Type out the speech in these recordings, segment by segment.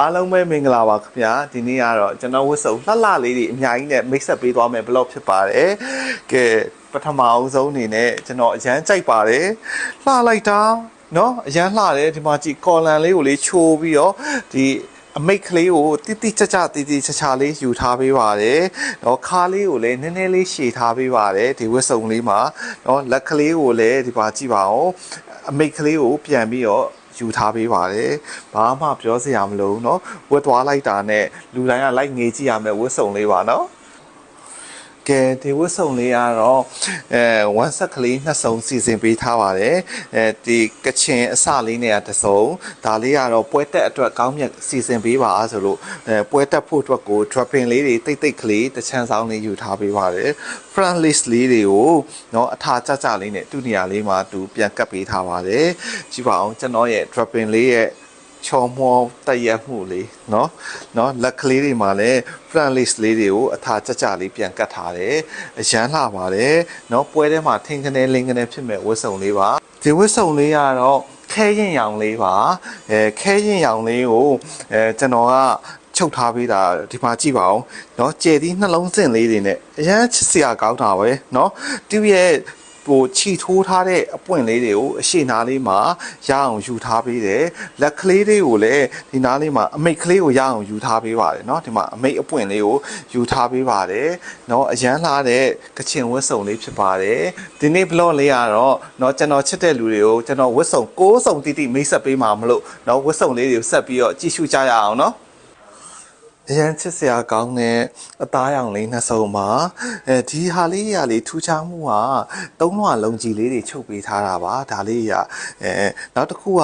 အားလုံးပဲမင်္ဂလာပါခင်ဗျာဒီနေ့ကတော့ကျွန်တော်ဝတ်စုံလှလှလေးတွေအများကြီးနဲ့မိတ်ဆက်ပေးသွားမယ်ဘလော့ဖြစ်ပါတယ်ကဲပထမအဦးဆုံးအနေနဲ့ကျွန်တော်အရန်ကြိုက်ပါတယ်လှလိုက်တာเนาะအရန်လှတယ်ဒီမှာကြည့်ကော်လန်လေးကိုလေးချိုးပြီးတော့ဒီအမိတ်ကလေးကိုတိတိကျကျတိတိကျကျလေးယူထားပေးပါတယ်။เนาะခါလေးကိုလည်းနည်းနည်းလေးရှည်ထားပေးပါတယ်ဒီဝတ်စုံလေးမှာเนาะလက်ကလေးကိုလည်းဒီပါကြည့်ပါဦးအမိတ်ကလေးကိုပြန်ပြီးတော့ ယူထားပေးပါတယ်။ဘာမှပြောစရာမလိုဘူးเนาะဝတ်သွားလိုက်တာနဲ့လူတိုင်းကလိုက်ငေးကြည့်ရမယ်ဝတ်စုံလေးပါเนาะ ကဲဒီဝတ်စုံလေးကတော့အဲဝမ်းဆက်ကလေးနှစ်စုံစီစဉ်ပေးထားပါတယ်အဲဒီကချင်အစလေးနဲ့တစ်စုံဒါလေးကတော့ပွဲတက်အတွက်ကောင်းမြတ်စီစဉ်ပေးပါဆိုလို့အဲပွဲတက်ဖို့အတွက်ကို dropping လေးတွေတိတ်တိတ်ကလေးတစ်ချမ်းဆောင်လေးယူထားပေးပါတယ် front list လေးတွေကိုเนาะအထာကြကြလေးနဲ့သူ့နေရာလေးမှာသူပြန်ကပ်ပေးထားပါတယ်ကြည့်ပါအောင်ကျွန်တော်ရဲ့ dropping လေးရဲ့ ချော်မောတက်ရက်မှုလေးเนาะเนาะလက်ကလေးတွေမှာလည်း front list လေးတွေကိုအထာကြကြလေးပြန်ကတ်ထားတယ်အရန်လှပါတယ်เนาะပွဲထဲမှာထင်းကနေလင်းကနေဖြစ်မဲ့ဝတ်စုံလေးပါဒီဝတ်စုံလေးကတော့ခဲရင်ရောင်လေးပါအဲခဲရင်ရောင်လေးကိုအဲကျွန်တော်ကချုပ်ထားပေးတာဒီမှာကြည့်ပါဦးเนาะကျဲသီးနှလုံးစင်လေးတွေနဲ့အရန်ချစ်စရာကောင်းတာပဲเนาะသူ့ရဲ့ ဟိုခြိထိုးထားတဲ့အပွင့်လေးတွေကိုအရှိနာလေးမှာရအောင်ယူထားပေးတယ်လက်ကလေးတွေကိုလည်းဒီနားလေးမှာအမိတ်ကလေးကိုရအောင်ယူထားပေးပါတယ်เนาะဒီမှာအမိတ်အပွင့်လေးကိုယူထားပေးပါတယ်เนาะအရန်လာတဲ့ကချင်ဝတ်စုံလေးဖြစ်ပါတယ်ဒီနေ့ blog လေးကတော့เนาะကျွန်တော်ချစ်တဲ့လူတွေကိုကျွန်တော်ဝတ်စုံကိုးစုံတိတိမိတ်ဆက်ပေးမှာမလို့เนาะဝတ်စုံလေးတွေကိုဆက်ပြီးတော့ကြည့်ရှုကြရအောင်เนาะ အရန်ချစ်စရာကောင်းတဲ့အသားရောင်လေးနှစ်စုံပါအဲဒီဟာလေးရလေးထူးခြားမှုကသုံးလွှာလုံးကြီးလေးတွေချုပ်ပေးထားတာပါဒါလေးရအဲနောက်တစ်ခုက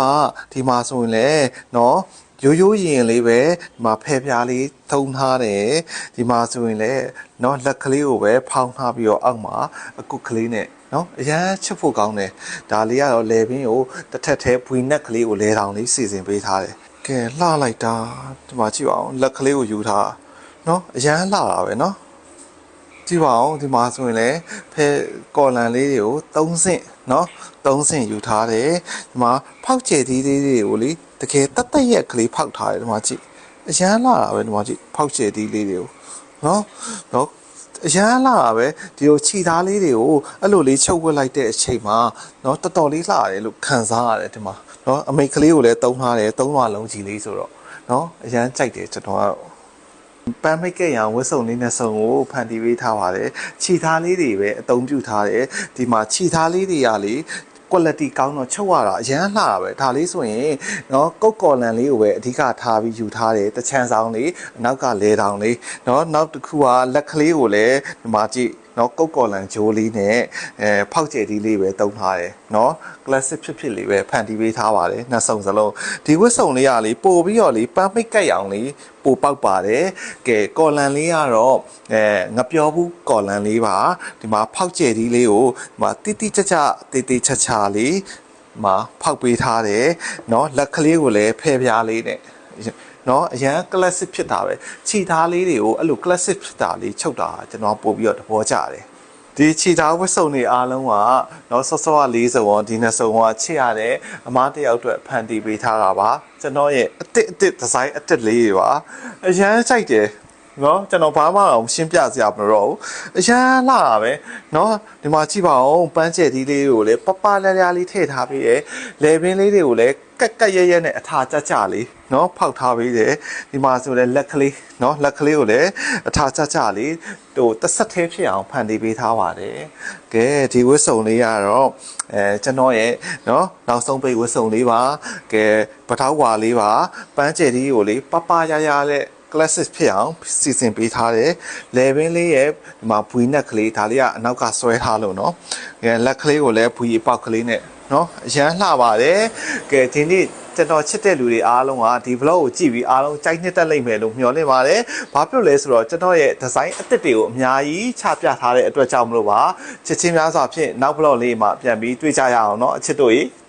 ဒီမှာဆိုရင်လည်းเนาะရိုးရိုးရင်လေးပဲဒီမှာဖဲပြားလေးထုံထားတယ်ဒီမှာဆိုရင်လည်းเนาะလက်ကလေးကိုပဲဖောင်းထားပြီးတော့အောက်မှာအကုတ်ကလေးနဲ့နော်အရန်ချစ်ဖို့ကောင်းတယ်ဒါလေးကတော့လေပင်းကိုတစ်ထက်သေးဖွေနက်ကလေးကိုလဲတောင်လေးစီစဉ်ပေးထားတယ် ကဲလှလိုက်တာဒီမှာကြည့်ပါအောင်လက်ကလေးကိုယူထားနော်အရန်လှတာပဲနော်ကြည့်ပါအောင်ဒီမှာဆိုရင်လည်းဖဲကော်လန်လေးတွေကို3ဆင့်နော်3ဆင့်ယူထားတယ်ဒီမှာဖောက်ကျဲသီးလေးတွေကိုလေတကယ်တတ်တတ်ရက်ကလေးဖောက်ထားတယ်ဒီမှာကြည့်အရန်လှတာပဲဒီမှာကြည့်ဖောက်ကျဲသီးလေးတွေကိုနော်နော် အရန်လာတာပဲဒီလိုခြိသားလေးတွေကိုအဲ့လိုလေးချုပ်ဝက်လိုက်တဲ့အချိန်မှာเนาะတော်တော်လေးလှရတယ်လို့ခံစားရတယ်ဒီမှာเนาะအမိတ်ကလေးကိုလည်းတုံးထားတယ်သုံးလွှာလုံးကြီးလေးဆိုတော့เนาะအရန်ကြိုက်တယ်ကျွန်တော်ကတော့ပန်းမိတ်ကရံဝတ်စုံလေးနဲ့စုံကိုဖန်တီးပေးထားပါတယ်ခြိသားလေးတွေပဲအသုံးပြုထားတယ်ဒီမှာခြိသားလေးတွေကလေ quality ကောင်းတော့ချုပ်ရတာအရန်လှတာပဲဒါလေးဆိုရင်เนาะကုတ်ကော်လန်လေးကိုပဲအဓိကထားပြီးယူထားတယ်တချမ်းဆောင်လေးအနောက်ကလဲတောင်လေးเนาะနောက်တစ်ခုကလက်ကလေးကိုလည်းဒီမှာကြည့် เนาะကုတ်ကော်လန်ဂျိုးလေးနဲ့အဲဖောက်ကျဲဒီလေးပဲတုံးထားတယ်เนาะ classic ဖြစ်ဖြစ်လေးပဲဖန်တီးပေးထားပါတယ်နှစ်စုံစလုံးဒီဝတ်စုံလေးကလေပို့ပြီးတော့လေပန်းမိတ်ကက်ရောင်လေးပိုပေါက်ပါတယ်ကဲကော်လန်လေးကတော့အဲငပြောဘူးကော်လန်လေးပါဒီမှာဖောက်ကျဲဒီလေးကိုဒီမှာတိတိကျကျတေးသေးချာချာလေးမှာဖောက်ပေးထားတယ်เนาะလက်ကလေးကိုလည်းဖဲပြားလေးနဲ့ နော်အရန် classic ဖြစ်တာပဲခြိသားလေးတွေကိုအဲ့လို classic ဖြစ်တာလေးချုပ်တာကျွန်တော်ပို့ပြီးတော့သဘောကျတယ်ဒီခြိသားဝတ်စုံတွေအားလုံးကနော်ဆော့ဆော့က၄စုံရောဒီနှစ်စုံကချစ်ရတဲ့အမားတစ်ယောက်အတွက်ဖန်တီးပေးထားတာပါကျွန်တော်ရဲ့အစ်စ်အစ်စ်ဒီဇိုင်းအစ်စ်လေးတွေပါအရန်ကြိုက်တယ် နော်ကျွန်တော်ဘာမှတော့ရှင်းပြစရာမလိုတော့ဘူးအရန်လာတာပဲနော်ဒီမှာကြည့်ပါဦးပန်းကျဲသီးလေးကိုလည်းပပလလလေးထည့်ထားပြီးရယ်လေပင်လေးတွေကိုလည်းကက်ကက်ရဲရဲနဲ့အထာကြကြလေးနော်ဖောက်ထားပေးတယ်ဒီမှာဆိုလည်းလက်ကလေးနော်လက်ကလေးကိုလည်းအထာကြကြလေးဟိုတစ်ဆက်သေးဖြစ်အောင်ဖန်တီးပေးထားပါတယ်ကဲဒီဝတ်စုံလေးကတော့အဲကျွန်တော်ရဲ့နော်နောက်ဆုံးပိတ်ဝတ်စုံလေးပါကဲပထောက်ဝါလေးပါပန်းကျဲသီးကိုလေပပရရတဲ့ classic ဖြစ်အောင်စီစဉ်ပေးထားတယ်။ level လေးရဲ့ဒီမှာဘွေနက်ကလေးဒါလေးကအနောက်ကဆွဲထားလို့နော်။ငယ်လက်ကလေးကိုလည်းဘွေအပေါက်ကလေးနဲ့နော်အရန်လှပါတယ်။ကဲဒီနေ့ကျွန်တော်ချစ်တဲ့လူတွေအားလုံးကဒီ vlog ကိုကြည့်ပြီးအားလုံးကြိုက်နှစ်သက်လိမ့်မယ်လို့မျှော်လင့်ပါတယ်။ဘာဖြစ်လို့လဲဆိုတော့ကျွန်တော်ရဲ့ design အသစ်တွေကိုအများကြီးချပြထားတဲ့အတွက်ကြောင့်မလို့ပါ။ချစ်ချင်းများစွာဖြင့်နောက် vlog လေးမှာပြန်ပြီးတွေ့ကြရအောင်နော်အချစ်တို့ကြီး။